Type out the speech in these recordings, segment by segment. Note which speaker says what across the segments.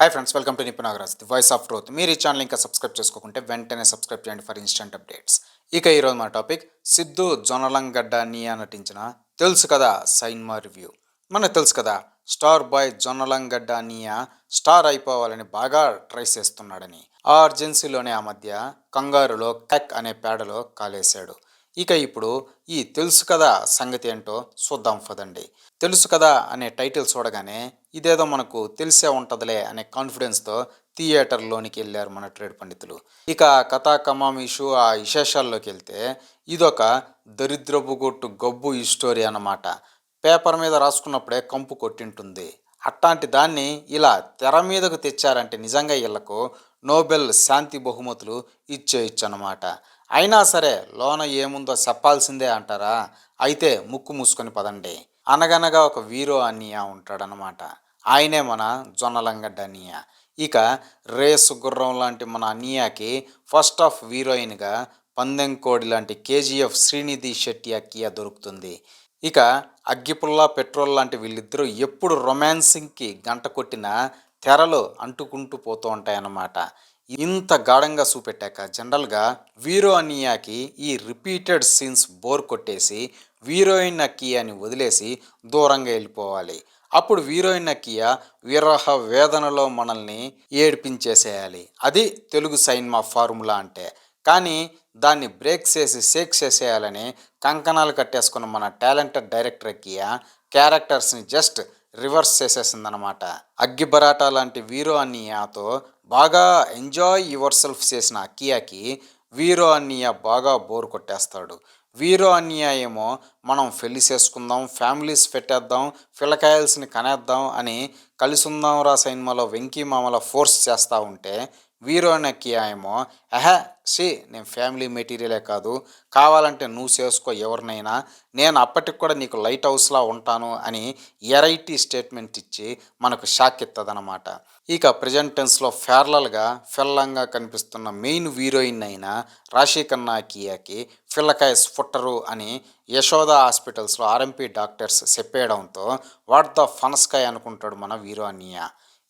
Speaker 1: Hi friends welcome to Nipunagaraj the voice of truth మీరు ఈ channel ఇంకా subscribe చేసుకోకుంటే వెంటనే సబ్స్క్రైబ్ చేయండి ఫర్ ఇన్స్టెంట్ అప్డేట్స్ ఇక ఈరోజు మా టాపిక్ సిద్ధు జొన్నలంగడ్డ నియా నటించిన తెలుసు కదా సైన్మా రివ్యూ మనకు తెలుసు కదా స్టార్ బాయ్ జొన్నలంగడ్డ నియా స్టార్ అయిపోవాలని బాగా ట్రై చేస్తున్నాడని. ఆ అర్జెన్సీలోనే ఆ మధ్య కంగారులో కక్ అనే పేడలో కాలేశాడు. ఇక ఇప్పుడు ఈ తెలుసు కదా సంగతి ఏంటో చూద్దాం పదండి. తెలుసు కదా అనే టైటిల్ చూడగానే ఇదేదో మనకు తెలిసే ఉంటుందిలే అనే కాన్ఫిడెన్స్తో థియేటర్లోనికి వెళ్ళారు మన ట్రేడ్ పండితులు. ఇక కథా కమామీషు ఆ విశేషాల్లోకి వెళ్తే ఇదొక దరిద్రపు గొట్టు గబ్బు ఈ స్టోరీ అన్నమాట. పేపర్ మీద రాసుకున్నప్పుడే కంపు కొట్టింటుంది. అట్లాంటి దాన్ని ఇలా తెర మీదకు తెచ్చారంటే నిజంగా వీళ్ళకు నోబెల్ శాంతి బహుమతులు ఇచ్చేయచ్చు అన్నమాట అయినా సరే లోన ఏముందో చెప్పాల్సిందే అంటారా? అయితే ముక్కు మూసుకొని పదండి. అనగనగా ఒక వీరో అన్నయ్య ఉంటాడనమాట ఆయనే మన జొన్నలంగడ్డ అన్నయ్య ఇక రేసు గుర్రం లాంటి మన అన్నయ్యకి ఫస్ట్ ఆఫ్ హీరోయిన్గా పందెంకోడి లాంటి కేజీఎఫ్ శ్రీనిధి శెట్టి అక్కియా దొరుకుతుంది. ఇక అగ్గిపుల్ల పెట్రోల్ లాంటి వీళ్ళిద్దరూ ఎప్పుడు రొమాన్సింగ్కి గంట కొట్టిన తెరలు అంటుకుంటూ పోతూ ఉంటాయన్నమాట. ఇంత గాఢంగా చూపెట్టాక జనరల్గా వీరో అనియాకి ఈ రిపీటెడ్ సీన్స్ బోర్ కొట్టేసి వీరోయిన్ అక్కియాని వదిలేసి దూరంగా వెళ్ళిపోవాలి. అప్పుడు వీరోయిన్ అక్కియ విరహ వేదనలో మనల్ని ఏడిపించేసేయాలి. అది తెలుగు సైన్మా ఫార్ములా అంటే. కానీ దాన్ని బ్రేక్ చేసి షేక్ చేసేయాలని కంకణాలు కట్టేసుకున్న మన టాలెంటెడ్ డైరెక్టర్ అకియా క్యారెక్టర్స్ని జస్ట్ రివర్స్ చేసేసిందనమాట అగ్గిబరాటా లాంటి వీరో అన్నయ్యతో బాగా ఎంజాయ్ యువర్ సెల్ఫ్ చేసిన అకియాకి వీరో అన్నయ్య బాగా బోర్ కొట్టేస్తాడు. వీరో అన్నయ్య ఏమో మనం పెళ్ళి చేసుకుందాం ఫ్యామిలీస్ పెట్టేద్దాం పిల్లకాయల్స్ని కనేద్దాం అని కలిసి ఉందాం రా సినిమాలో వెంకీ మామల ఫోర్స్ చేస్తూ ఉంటే వీరోనెక్కి ఏమో ఎహ సి నేను ఫ్యామిలీ మెటీరియలే కాదు. కావాలంటే నువ్వు చేసుకో ఎవరినైనా. నేను అప్పటికి కూడా నీకు లైట్ హౌస్లా ఉంటాను అని ఎరైటీ స్టేట్మెంట్ ఇచ్చి మనకు షాక్ ఇస్తుందన్నమాట ఇక ప్రజెంట్ టెన్స్లో ఫేర్లల్గా ఫెల్లంగా కనిపిస్తున్న మెయిన్ హీరోయిన్ అయిన రాశి ఖన్నా కియాకి ఫిల్లకాయ ఫుట్టరు అని యశోద హాస్పిటల్స్లో ఆర్ఎంపీ డాక్టర్స్ చెప్పేయడంతో వాట్ ద ఫనస్కాయ్ అనుకుంటాడు మన వీరో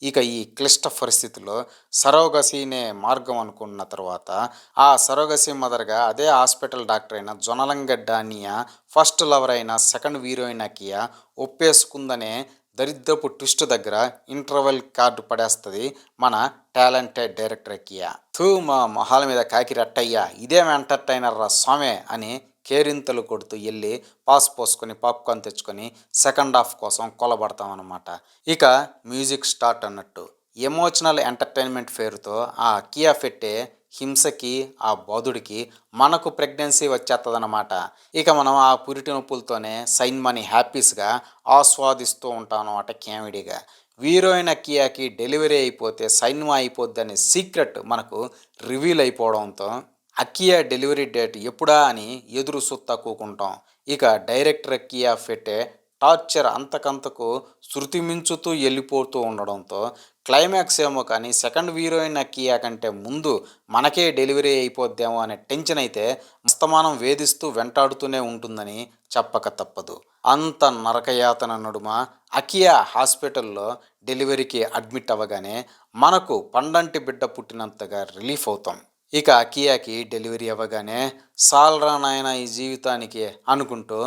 Speaker 1: ఇక ఈ క్లిష్ట పరిస్థితుల్లో సరోగసీనే మార్గం అనుకున్న తర్వాత ఆ సరోగసీ మదర్గా అదే హాస్పిటల్ డాక్టర్ అయిన జొనలంగడ్డ అనియ ఫస్ట్ లవర్ అయిన సెకండ్ హీరోయిన్ అకియా ఒప్పేసుకుందనే దరిద్రపు ట్విస్ట్ దగ్గర ఇంటర్వెల్ కార్డు పడేస్తుంది మన టాలెంటెడ్ డైరెక్టర్ కియా. థూ మా మొహాల మీద కాకి రట్టయ్యా ఇదేం ఎంటర్టైనర్ రా స్వామే అని కేరింతలు కొడుతూ వెళ్ళి పాస్ పోసుకొని పాప్కార్న్ తెచ్చుకొని సెకండ్ హాఫ్ కోసం కొలబడతాం అనమాట ఇక మ్యూజిక్ స్టార్ట్ అన్నట్టు. ఎమోషనల్ ఎంటర్టైన్మెంట్ పేరుతో ఆ కియా పెట్టే హింసకి ఆ బోధుడికి మనకు ప్రెగ్నెన్సీ వచ్చేస్తుందన్నమాట ఇక మనం ఆ పురిటి నొప్పులతోనే సైన్ మనీ హ్యాపీస్గా ఆస్వాదిస్తూ ఉంటాం అనమాట కేమిడిగా. వీరోయిన కియాకి డెలివరీ అయిపోతే సైన్మా అయిపోద్ది అనే సీక్రెట్ మనకు రివీల్ అయిపోవడంతో అక్కియా డెలివరీ డేట్ ఎప్పుడా అని ఎదురు సుత్తా కూకుంటాం ఇక డైరెక్టర్ అక్కియా పెట్టే టార్చర్ అంతకంతకు శృతి మించుతూ వెళ్ళిపోతూ ఉండడంతో క్లైమాక్స్ ఏమో కానీ సెకండ్ హీరోయిన్ అక్కియా కంటే ముందు మనకే డెలివరీ అయిపోద్దేమో అనే టెన్షన్ అయితే మస్తమానం వేధిస్తూ వెంటాడుతూనే ఉంటుందని చెప్పక తప్పదు. అంత నరకయాతన నడుమ అకియా హాస్పిటల్లో డెలివరీకి అడ్మిట్ అవ్వగానే మనకు పండంటి బిడ్డ పుట్టినంతగా రిలీఫ్ అవుతాం. ఇక అకియాకి డెలివరీ అవ్వగానే సాల్రా నాయన ఈ జీవితానికి అనుకుంటూ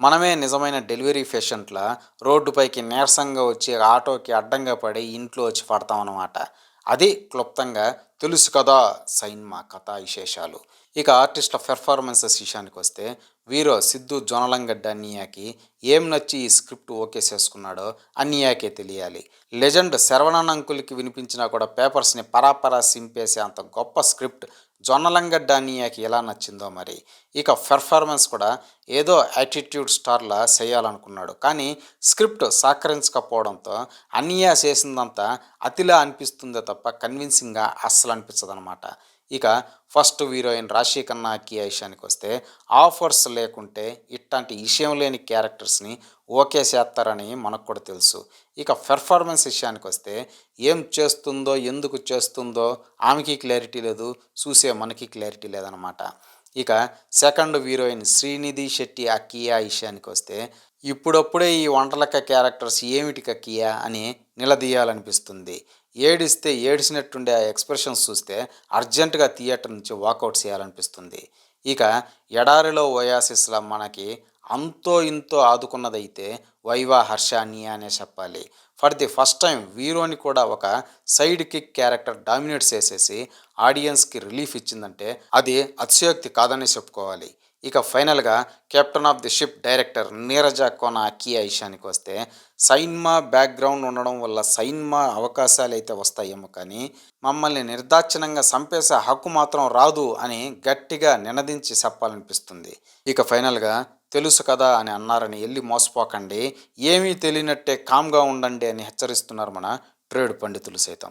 Speaker 1: మనమే నిజమైన డెలివరీ పేషెంట్ల రోడ్డుపైకి నీరసంగా వచ్చి ఆటోకి అడ్డంగా పడి ఇంట్లో వచ్చి పడతాం అన్నమాట అది క్లుప్తంగా తెలుసు కదా సైన్మా కథా విశేషాలు. ఇక ఆర్టిస్ట్ల పెర్ఫార్మెన్సెస్ విషయానికి వస్తే వీరో సిద్ధు జొనలంగడ్డ అన్నయ్యకి ఏం నచ్చి ఈ స్క్రిప్ట్ ఓకే చేసుకున్నాడో అన్నయ్యకే తెలియాలి. లెజెండ్ శరవణన్ అంకుల్కి వినిపించినా కూడా పేపర్స్ని పరాపరా సింపేసే అంత గొప్ప స్క్రిప్ట్ జొన్నలంగడ్డ అన్నయ్యకి ఎలా నచ్చిందో మరి. ఇక పెర్ఫార్మెన్స్ కూడా ఏదో యాటిట్యూడ్ స్టార్లా చేయాలనుకున్నాడు. కానీ స్క్రిప్ట్ సహకరించకపోవడంతో అన్నయ్య చేసిందంతా అతిలా అనిపిస్తుందే తప్ప కన్విన్సింగ్గా అస్సలు అనిపించదనమాట ఇక ఫస్ట్ హీరోయిన్ రాశి ఖన్నా అక్కియా విషయానికి వస్తే ఆఫర్స్ లేకుంటే ఇట్లాంటి విషయం లేని క్యారెక్టర్స్ని ఓకే చేస్తారని మనకు కూడా తెలుసు. ఇక పెర్ఫార్మెన్స్ విషయానికి వస్తే ఏం చేస్తుందో ఎందుకు చేస్తుందో ఆమెకి క్లారిటీ లేదు చూసే మనకి క్లారిటీ లేదనమాట ఇక సెకండ్ హీరోయిన్ శ్రీనిధి శెట్టి అక్కియా విషయానికి వస్తే ఇప్పుడప్పుడే ఈ వంటలక్క క్యారెక్టర్స్ ఏమిటి కక్కియా అని నిలదీయాలనిపిస్తుంది. ఏడిస్తే ఏడిసినట్టుండే ఆ ఎక్స్ప్రెషన్స్ చూస్తే అర్జెంటుగా థియేటర్ నుంచి వాకౌట్ చేయాలనిపిస్తుంది. ఇక ఎడారిలో ఓయాసిస్లా మనకి అంతో ఇంతో ఆదుకున్నదైతే వైవా హర్షాని అనే చెప్పాలి. ఫర్ ది ఫస్ట్ టైం వీరోని కూడా ఒక సైడ్ కిక్ క్యారెక్టర్ డామినేట్ చేసేసి ఆడియన్స్కి రిలీఫ్ ఇచ్చిందంటే అది అతిశయోక్తి కాదని చెప్పుకోవాలి. ఇక ఫైనల్గా captain of the ship director Neeraja Kona అకియా ఇషానికి వస్తే సైన్మా బ్యాక్గ్రౌండ్ ఉండడం వల్ల సైన్మా అవకాశాలు అయితే వస్తాయేమో కానీ మమ్మల్ని నిర్దాక్షిణంగా చంపేసే హక్కు మాత్రం రాదు అని గట్టిగా నినదించి చెప్పాలనిపిస్తుంది. ఇక ఫైనల్గా తెలుసు కదా అని అన్నారని వెళ్ళి మోసపోకండి. ఏమీ తెలియనట్టే కామ్గా ఉండండి అని హెచ్చరిస్తున్నారు మన ట్రేడ్ పండితులు సైతం.